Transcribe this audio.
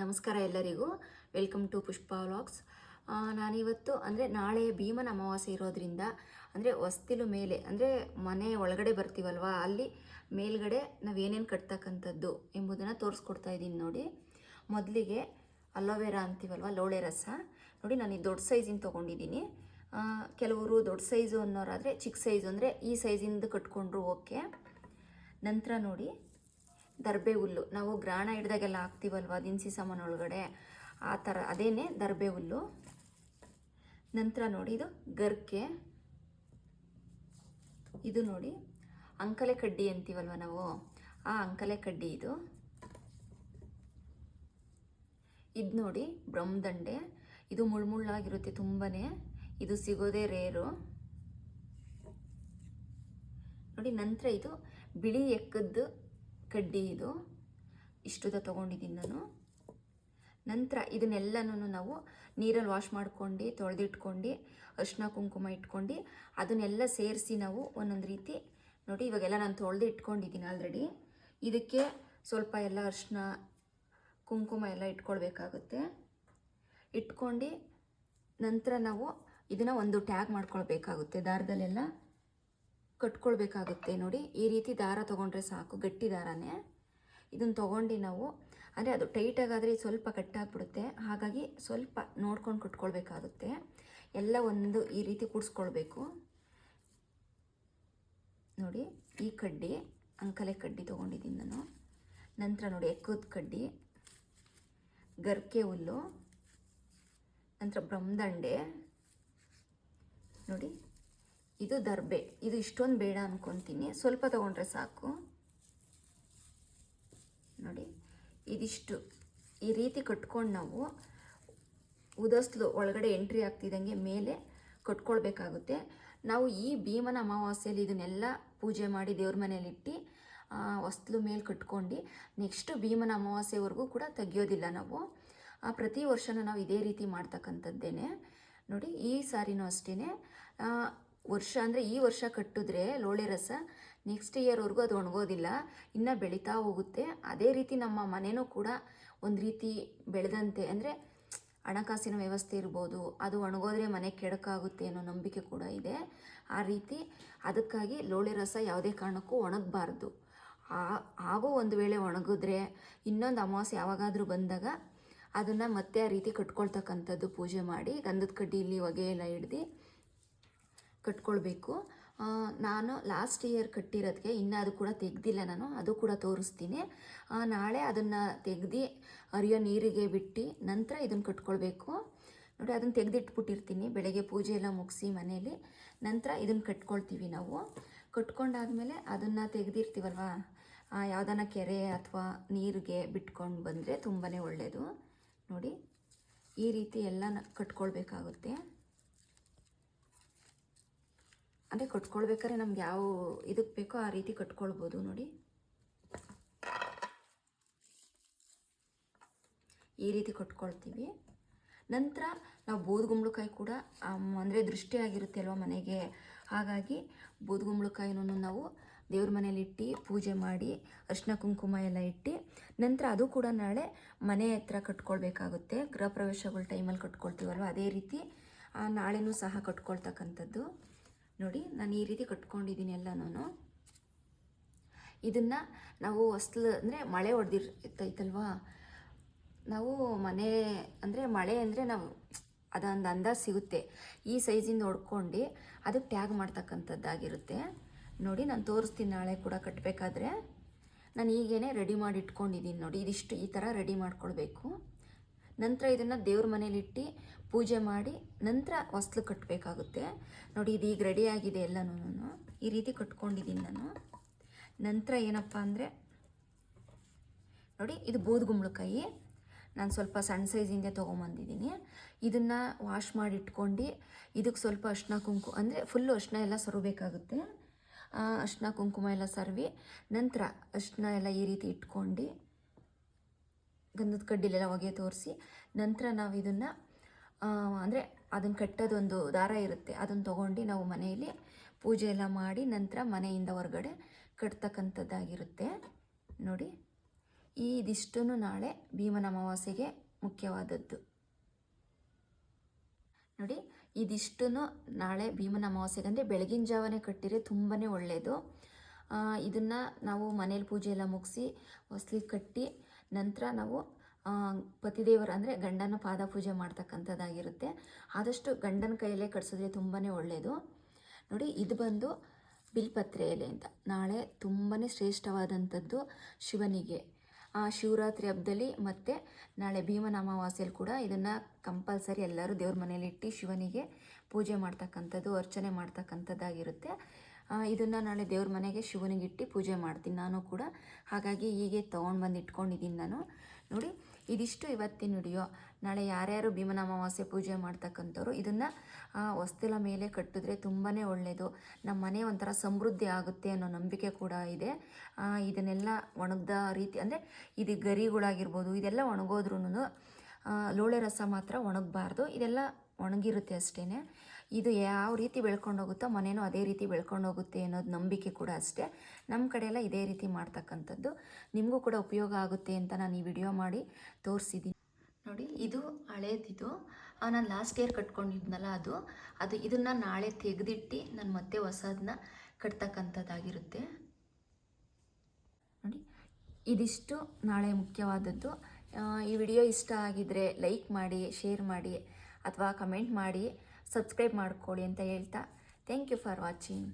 ನಮಸ್ಕಾರ ಎಲ್ಲರಿಗೂ. Welcome to Pushpa vlogs ನಾನಿವತ್ತು ಅಂದರೆ ನಾಳೆ ಭೀಮನ ಅಮಾವಾಸ್ಯೆ ಇರೋದ್ರಿಂದ, ಅಂದರೆ ಹೊಸ್ತಿಲು ಮೇಲೆ, ಅಂದರೆ ಮನೆ ಒಳಗಡೆ ಬರ್ತೀವಲ್ವಾ, ಅಲ್ಲಿ ಮೇಲ್ಗಡೆ ನಾವು ಏನೇನು ಕಟ್ತಕ್ಕಂಥದ್ದು ಎಂಬುದನ್ನು ತೋರಿಸ್ಕೊಡ್ತಾ ಇದ್ದೀನಿ ನೋಡಿ. ಮೊದಲಿಗೆ ಅಲೋವೆರಾ ಅಂತೀವಲ್ವ, ಲೋಳೆ ರಸ. ನೋಡಿ, ನಾನು ಈ ದೊಡ್ಡ ಸೈಜಿನ ತೊಗೊಂಡಿದ್ದೀನಿ. ಕೆಲವರು ದೊಡ್ಡ ಸೈಜು ಅನ್ನೋರಾದರೆ ಚಿಕ್ಕ ಸೈಜು, ಅಂದರೆ ಈ ಸೈಜಿಂದ ಕಟ್ಕೊಂಡ್ರು ಓಕೆ. ನಂತರ ನೋಡಿ ದರ್ಬೆ ಹುಲ್ಲು. ನಾವು ಗ್ರಾಣ ಹಿಡ್ದಾಗೆಲ್ಲ ಹಾಕ್ತೀವಲ್ವ ದಿನಸಿ ಸಾಮಾನು ಒಳಗಡೆ? ಆ ಥರ, ಅದೇನೆ ದರ್ಬೆ ಹುಲ್ಲು. ನಂತರ ನೋಡಿ, ಇದು ಗರ್ಕೆ. ಇದು ನೋಡಿ, ಅಂಕಲೆ ಕಡ್ಡಿ ಅಂತೀವಲ್ವ ನಾವು? ಆ ಅಂಕಲೆ ಕಡ್ಡಿ ಇದು. ಇದು ನೋಡಿ, ಬ್ರಹ್ಮದಂಡೆ. ಇದು ಮುಳ್ಮುಳ್ಳಾಗಿರುತ್ತೆ ತುಂಬನೇ. ಇದು ಸಿಗೋದೇ ರೇರು. ನೋಡಿ, ನಂತರ ಇದು ಬಿಳಿ ಎಕ್ಕದ್ದು ಕಡ್ಡಿ ಇದು. ಇಷ್ಟುದ ತೊಗೊಂಡಿದ್ದೀನಿ ನಾನು. ನಂತರ ಇದನ್ನೆಲ್ಲನೂ ನಾವು ನೀರಲ್ಲಿ ವಾಶ್ ಮಾಡ್ಕೊಂಡು, ತೊಳೆದಿಟ್ಕೊಂಡು, ಅರಿಶಿನ, ಕುಂಕುಮ ಇಟ್ಕೊಂಡು, ಅದನ್ನೆಲ್ಲ ಸೇರಿಸಿ ನಾವು ಒಂದೊಂದು ರೀತಿ ನೋಡಿ ಇವಾಗೆಲ್ಲ ನಾನು ತೊಳೆದು ಇಟ್ಕೊಂಡಿದ್ದೀನಿ ಆಲ್ರೆಡಿ ಇದಕ್ಕೆ ಸ್ವಲ್ಪ ಎಲ್ಲ ಅರಿಶಿನ, ಕುಂಕುಮ ಎಲ್ಲ ಇಟ್ಕೊಳ್ಬೇಕಾಗುತ್ತೆ. ಇಟ್ಕೊಂಡು ನಂತರ ನಾವು ಇದನ್ನು ಒಂದು ಟ್ಯಾಗ್ ಮಾಡ್ಕೊಳ್ಬೇಕಾಗುತ್ತೆ ದಾರದಲ್ಲೆಲ್ಲ. ಕಟ್ಕೊಳ್ಬೇಕಾಗುತ್ತೆ ನೋಡಿ. ಈ ರೀತಿ ದಾರ ತೊಗೊಂಡ್ರೆ ಸಾಕು, ಗಟ್ಟಿ ದಾರನೇ. ಇದನ್ನು ತೊಗೊಂಡು ನಾವು, ಅಂದರೆ ಅದು ಟೈಟಾಗಾದರೆ ಸ್ವಲ್ಪ ಕಟ್ಟಾಗ್ಬಿಡುತ್ತೆ. ಹಾಗಾಗಿ ಸ್ವಲ್ಪ ನೋಡ್ಕೊಂಡು ಕಟ್ಕೊಳ್ಬೇಕಾಗುತ್ತೆ. ಎಲ್ಲ ಒಂದು ಈ ರೀತಿ ಕೂಡಿಸ್ಕೊಳ್ಬೇಕು. ನೋಡಿ, ಈ ಕಡ್ಡಿ, ಅಂಕಲೆ ಕಡ್ಡಿ ತೊಗೊಂಡಿದ್ದೀನಿ ನಾನು. ನಂತರ ನೋಡಿ, ಎಕ್ಕದ ಕಡ್ಡಿ, ಗರ್ಕೆ ಹುಲ್ಲು, ನಂತರ ಬ್ರಹ್ಮದಂಡೆ. ನೋಡಿ ಇದು ದರ್ಬೆ. ಇದು ಇಷ್ಟೊಂದು ಬೇಡ ಅನ್ಕೊತೀನಿ. ಸ್ವಲ್ಪ ತಗೊಂಡ್ರೆ ಸಾಕು. ನೋಡಿ, ಇದಿಷ್ಟು. ಈ ರೀತಿ ಕಟ್ಕೊಂಡು ನಾವು ಉದಸ್ಲು ಒಳಗಡೆ ಎಂಟ್ರಿ ಆಗ್ತಿದ್ದಂಗೆ ಮೇಲೆ ಕಟ್ಕೊಳ್ಬೇಕಾಗುತ್ತೆ. ನಾವು ಈ ಭೀಮನ ಅಮಾವಾಸ್ಯೆಯಲ್ಲಿ ಇದನ್ನೆಲ್ಲ ಪೂಜೆ ಮಾಡಿ ದೇವ್ರ ಮನೇಲಿಟ್ಟು ಹೊಸ್ಲು ಮೇಲೆ ಕಟ್ಕೊಂಡು ನೆಕ್ಸ್ಟ್ ಭೀಮನ ಅಮಾವಾಸ್ಯೆವರೆಗೂ ಕೂಡ ತೆಗಿಯೋದಿಲ್ಲ ನಾವು. ಪ್ರತಿ ವರ್ಷನೂ ನಾವು ಇದೇ ರೀತಿ ಮಾಡ್ತಕ್ಕಂಥದ್ದೇನೆ. ನೋಡಿ, ಈ ಸಾರಿನೂ ಅಷ್ಟೇ ವರ್ಷ ಅಂದರೆ ಈ ವರ್ಷ ಕಟ್ಟಿದ್ರೆ ಲೋಳೆ ರಸ ನೆಕ್ಸ್ಟ್ ಇಯರ್ವರೆಗೂ ಅದು ಒಣಗೋದಿಲ್ಲ. ಇನ್ನು ಬೆಳೀತಾ ಹೋಗುತ್ತೆ. ಅದೇ ರೀತಿ ನಮ್ಮ ಮನೆಯೂ ಕೂಡ ಒಂದು ರೀತಿ ಬೆಳೆದಂತೆ ಅಂದರೆ ಹಣಕಾಸಿನ ವ್ಯವಸ್ಥೆ ಇರ್ಬೋದು. ಅದು ಒಣಗೋದ್ರೆ ಮನೆ ಕೆಡಕಾಗುತ್ತೆ ಅನ್ನೋ ನಂಬಿಕೆ ಕೂಡ ಇದೆ. ಆ ರೀತಿ ಅದಕ್ಕಾಗಿ ಲೋಳೆ ರಸ ಯಾವುದೇ ಕಾರಣಕ್ಕೂ ಒಣಗಬಾರ್ದು. ಹಾಗೂ ಒಂದು ವೇಳೆ ಒಣಗಿದ್ರೆ ಇನ್ನೊಂದು ಅಮಾವಾಸ್ಯೆ ಯಾವಾಗಾದರೂ ಬಂದಾಗ ಅದನ್ನು ಮತ್ತೆ ಆ ರೀತಿ ಕಟ್ಕೊಳ್ತಕ್ಕಂಥದ್ದು ಪೂಜೆ ಮಾಡಿ, ಗಂಧದ ಕಡ್ಡಿಯಲ್ಲಿ ಹೊಗೆ ಎಲ್ಲ ಹಿಡ್ದು ಕಟ್ಕೊಳ್ಬೇಕು. ನಾನು ಲಾಸ್ಟ್ ಇಯರ್ ಕಟ್ಟಿರೋದಕ್ಕೆ ಇನ್ನೂ ಅದು ಕೂಡ ತೆಗ್ದಿಲ್ಲ ನಾನು, ಅದು ಕೂಡ ತೋರಿಸ್ತೀನಿ. ನಾಳೆ ಅದನ್ನು ತೆಗ್ದು ಅರಿಯೋ ನೀರಿಗೆ ಬಿಟ್ಟು ನಂತರ ಇದನ್ನು ಕಟ್ಕೊಳ್ಬೇಕು. ನೋಡಿ, ಅದನ್ನು ತೆಗೆದಿಟ್ಬಿಟ್ಟಿರ್ತೀನಿ, ಬೆಳಗ್ಗೆ ಪೂಜೆ ಎಲ್ಲ ಮುಗಿಸಿ ಮನೇಲಿ. ನಂತರ ಇದನ್ನು ಕಟ್ಕೊಳ್ತೀವಿ ನಾವು. ಕಟ್ಕೊಂಡಾದಮೇಲೆ ಅದನ್ನು ತೆಗೆದಿರ್ತೀವಲ್ವ? ಯಾವುದನ್ನ ಕೆರೆ ಅಥವಾ ನೀರಿಗೆ ಬಿಟ್ಕೊಂಡು ಬಂದರೆ ತುಂಬಾ ಒಳ್ಳೆಯದು ನೋಡಿ, ಈ ರೀತಿ ಎಲ್ಲ ಕಟ್ಕೊಳ್ಬೇಕಾಗುತ್ತೆ. ಅಂದರೆ ಕಟ್ಕೊಳ್ಬೇಕಾದ್ರೆ ನಮ್ಗೆ ಯಾವ ಇದಕ್ಕೆ ಬೇಕೋ ಆ ರೀತಿ ಕಟ್ಕೊಳ್ಬೋದು ನೋಡಿ. ಈ ರೀತಿ ಕಟ್ಕೊಳ್ತೀವಿ. ನಂತರ ನಾವು ಬೂದುಗುಂಬಳಕಾಯಿ ಕೂಡ ಅಂದರೆ ದೃಷ್ಟಿ ಆಗಿರುತ್ತೆ ಅಲ್ವ ಮನೆಗೆ. ಹಾಗಾಗಿ ಬೂದುಗುಂಬಳಕಾಯಿನೂ ನಾವು ದೇವ್ರ ಮನೇಲಿಟ್ಟು ಪೂಜೆ ಮಾಡಿ, ಅರಿಶಿನ ಕುಂಕುಮ ಎಲ್ಲ ಇಟ್ಟು, ನಂತರ ಅದು ಕೂಡ ನಾಳೆ ಮನೆ ಹತ್ರ ಕಟ್ಕೊಳ್ಬೇಕಾಗುತ್ತೆ. ಗೃಹ ಪ್ರವೇಶಗಳ ಟೈಮಲ್ಲಿ ಕಟ್ಕೊಳ್ತೀವಲ್ವ? ಅದೇ ರೀತಿ ನಾಳೆನೂ ಸಹ ಕಟ್ಕೊಳ್ತಕ್ಕಂಥದ್ದು. ನೋಡಿ, ನಾನು ಈ ರೀತಿ ಕಟ್ಕೊಂಡಿದ್ದೀನಿ ನಾನು ಇದನ್ನು ನಾವು ಹೊಸ್ಲು ಅಂದರೆ ಮಳೆ ಹೊಡೆದಿರ್ತೈತಲ್ವಾ ನಾವು ಮನೆ ಅಂದರೆ ಮಳೆ ಅಂದರೆ ನಾವು ಅದೊಂದು ಅಂದಾಜು ಸಿಗುತ್ತೆ. ಈ ಸೈಜಿಂದ ಹೊಡ್ಕೊಂಡು ಅದಕ್ಕೆ ಟ್ಯಾಗ್ ಮಾಡ್ತಕ್ಕಂಥದ್ದಾಗಿರುತ್ತೆ. ನೋಡಿ, ನಾನು ತೋರಿಸ್ತೀನಿ ನಾಳೆ ಕೂಡ ಕಟ್ಟಬೇಕಾದ್ರೆ ನಾನು ಈಗೇನೆ ರೆಡಿ ಮಾಡಿ ಇಟ್ಕೊಂಡಿದ್ದೀನಿ ನೋಡಿ, ಇದಿಷ್ಟು ಈ ಥರ ರೆಡಿ ಮಾಡ್ಕೊಳ್ಬೇಕು. ನಂತರ ಇದನ್ನು ದೇವ್ರ ಮನೇಲಿಟ್ಟು ಪೂಜೆ ಮಾಡಿ ನಂತರ ಹೊಸ್ಲು ಕಟ್ಟಬೇಕಾಗುತ್ತೆ ನೋಡಿ, ಇದು ಈಗ ರೆಡಿ ಆಗಿದೆ ಎಲ್ಲನೂ ಈ ರೀತಿ ಕಟ್ಕೊಂಡಿದ್ದೀನಿ ನಾನು. ನಂತರ ಏನಪ್ಪ ಅಂದರೆ, ನೋಡಿ, ಇದು ಬೂದುಗುಂಬಳಕಾಯಿ ನಾನು ಸ್ವಲ್ಪ ಸಣ್ಣ ಸೈಜಿಂದ ತೊಗೊಂಬಂದಿದ್ದೀನಿ. ಇದನ್ನು ವಾಶ್ ಮಾಡಿ ಇಟ್ಕೊಂಡು, ಇದಕ್ಕೆ ಸ್ವಲ್ಪ ಅರ್ಶಿನ ಕುಂಕು ಅಂದರೆ ಫುಲ್ಲು ಅರ್ಶಿನ ಎಲ್ಲ ಸರಬೇಕಾಗುತ್ತೆ ಅರ್ಶಿನ ಕುಂಕುಮ ಎಲ್ಲ ಸರ್ವಿ, ನಂತರ ಅರ್ಶಿನ ಎಲ್ಲ ಈ ರೀತಿ ಇಟ್ಕೊಂಡು ಗಂಧದ ಕಡ್ಡಿಲೆಲ್ಲ ಹೊಗೆ ತೋರಿಸಿ ನಂತರ ನಾವು ಇದನ್ನು ಅಂದರೆ ಅದನ್ನು ಕಟ್ಟೋದೊಂದು ದಾರ ಇರುತ್ತೆ. ಅದನ್ನು ತೊಗೊಂಡು ನಾವು ಮನೆಯಲ್ಲಿ ಪೂಜೆ ಎಲ್ಲ ಮಾಡಿ ನಂತರ ಮನೆಯಿಂದ ಹೊರಗಡೆ ಕಟ್ತಕ್ಕಂಥದ್ದಾಗಿರುತ್ತೆ. ನೋಡಿ, ಈ ಇದಿಷ್ಟೂ ನಾಳೆ ಭೀಮನ ಅಮಾವಾಸ್ಯೆಗೆ ಮುಖ್ಯವಾದದ್ದು. ನೋಡಿ ಇದಿಷ್ಟು ನಾಳೆ ಭೀಮನ ಅಮಾವಾಸ್ಯೆಗೆ ಅಂದರೆ ಬೆಳಗಿನ ಜಾವನೇ ಕಟ್ಟಿದ್ರೆ ತುಂಬಾ ಒಳ್ಳೆಯದು ಇದನ್ನು ನಾವು ಮನೇಲಿ ಪೂಜೆ ಎಲ್ಲ ಮುಗಿಸಿ ಹೊಸ್ಲಿಗೆ ಕಟ್ಟಿ ನಂತರ ನಾವು ಪತಿದೇವರು ಅಂದರೆ ಗಂಡನ ಪಾದ ಪೂಜೆ ಮಾಡ್ತಕ್ಕಂಥದ್ದಾಗಿರುತ್ತೆ. ಆದಷ್ಟು ಗಂಡನ ಕೈಯಲ್ಲೇ ಕಟ್ಸಿದ್ರೆ ತುಂಬಾ ಒಳ್ಳೆಯದು ನೋಡಿ, ಇದು ಬಂದು ಬಿಲ್ಪತ್ರೆ ಎಲೆ ಅಂತ. ನಾಳೆ ತುಂಬಾ ಶ್ರೇಷ್ಠವಾದಂಥದ್ದು ಶಿವನಿಗೆ. ಆ, ಶಿವರಾತ್ರಿ ಹಬ್ಬದಲ್ಲಿ ಮತ್ತು ನಾಳೆ ಭೀಮನ ಅಮಾವಾಸ್ಯೆಯಲ್ಲಿ ಕೂಡ ಇದನ್ನು ಕಂಪಲ್ಸರಿ ಎಲ್ಲರೂ ದೇವ್ರ ಮನೇಲಿ ಇಟ್ಟು ಶಿವನಿಗೆ ಪೂಜೆ ಮಾಡ್ತಕ್ಕಂಥದ್ದು, ಅರ್ಚನೆ ಮಾಡ್ತಕ್ಕಂಥದ್ದಾಗಿರುತ್ತೆ. ಇದನ್ನು ನಾಳೆ ದೇವ್ರ ಮನೆಗೆ ಶಿವನಿಗೆ ಪೂಜೆ ಮಾಡ್ತೀನಿ. ನಾನು ಕೂಡ ಹಾಗಾಗಿ ಹೀಗೆ ತೊಗೊಂಡು ಬಂದು ಇಟ್ಕೊಂಡಿದ್ದೀನಿ ನಾನು. ನೋಡಿ, ಇದಿಷ್ಟು ಇವತ್ತಿನ ವಿಡಿಯೋ. ನಾಳೆ ಯಾರ್ಯಾರು ಭೀಮನ ಅಮಾವಾಸ್ಯೆ ಪೂಜೆ ಮಾಡ್ತಕ್ಕಂಥವ್ರು, ಇದನ್ನು ಹೊಸ್ತಿಲ ಮೇಲೆ ಕಟ್ಟಿದ್ರೆ ತುಂಬಾ ಒಳ್ಳೆಯದು ನಮ್ಮ ಮನೆ ಒಂಥರ ಸಮೃದ್ಧಿ ಆಗುತ್ತೆ ಅನ್ನೋ ನಂಬಿಕೆ ಕೂಡ ಇದೆ. ಇದನ್ನೆಲ್ಲ ಒಣಗ್ದ ರೀತಿ, ಅಂದರೆ ಇದು ಗರಿಗಳಾಗಿರ್ಬೋದು, ಇದೆಲ್ಲ ಒಣಗೋದ್ರೂ ಲೋಳೆ ರಸ ಮಾತ್ರ ಒಣಗಬಾರ್ದು. ಇದೆಲ್ಲ ಒಣಗಿರುತ್ತೆ ಅಷ್ಟೇ ಇದು ಯಾವ ರೀತಿ ಬೆಳ್ಕೊಂಡು ಹೋಗುತ್ತೋ ಮನೇನೂ ಅದೇ ರೀತಿ ಬೆಳ್ಕೊಂಡು ಹೋಗುತ್ತೆ ಅನ್ನೋದು ನಂಬಿಕೆ ಕೂಡ ಅಷ್ಟೇ. ನಮ್ಮ ಕಡೆಯೆಲ್ಲ ಇದೇ ರೀತಿ ಮಾಡ್ತಕ್ಕಂಥದ್ದು. ನಿಮಗೂ ಕೂಡ ಉಪಯೋಗ ಆಗುತ್ತೆ ಅಂತ ನಾನು ಈ ವಿಡಿಯೋ ಮಾಡಿ ತೋರಿಸಿದ್ದೀನಿ ನೋಡಿ, ಇದು ಹಳೇದಿದು. ನಾನು ಲಾಸ್ಟ್ ಇಯರ್ ಕಟ್ಕೊಂಡಿದ್ನಲ್ಲ ಅದು. ಅದು ಇದನ್ನು ನಾಳೆ ತೆಗೆದಿಟ್ಟು ನಾನು ಮತ್ತೆ ಹೊಸದನ್ನ ಕಟ್ತಕ್ಕಂಥದ್ದಾಗಿರುತ್ತೆ. ನೋಡಿ, ಇದಿಷ್ಟು ನಾಳೆ ಮುಖ್ಯವಾದದ್ದು. ಈ ವಿಡಿಯೋ ಇಷ್ಟ ಆಗಿದರೆ ಲೈಕ್ ಮಾಡಿ, ಶೇರ್ ಮಾಡಿ, ಅಥವಾ ಕಮೆಂಟ್ ಮಾಡಿ. ಸಬ್ಸ್ಕ್ರೈಬ್ ಮಾಡ್ಕೊಳ್ಳಿ ಅಂತ ಹೇಳ್ತಾ. Thank you for watching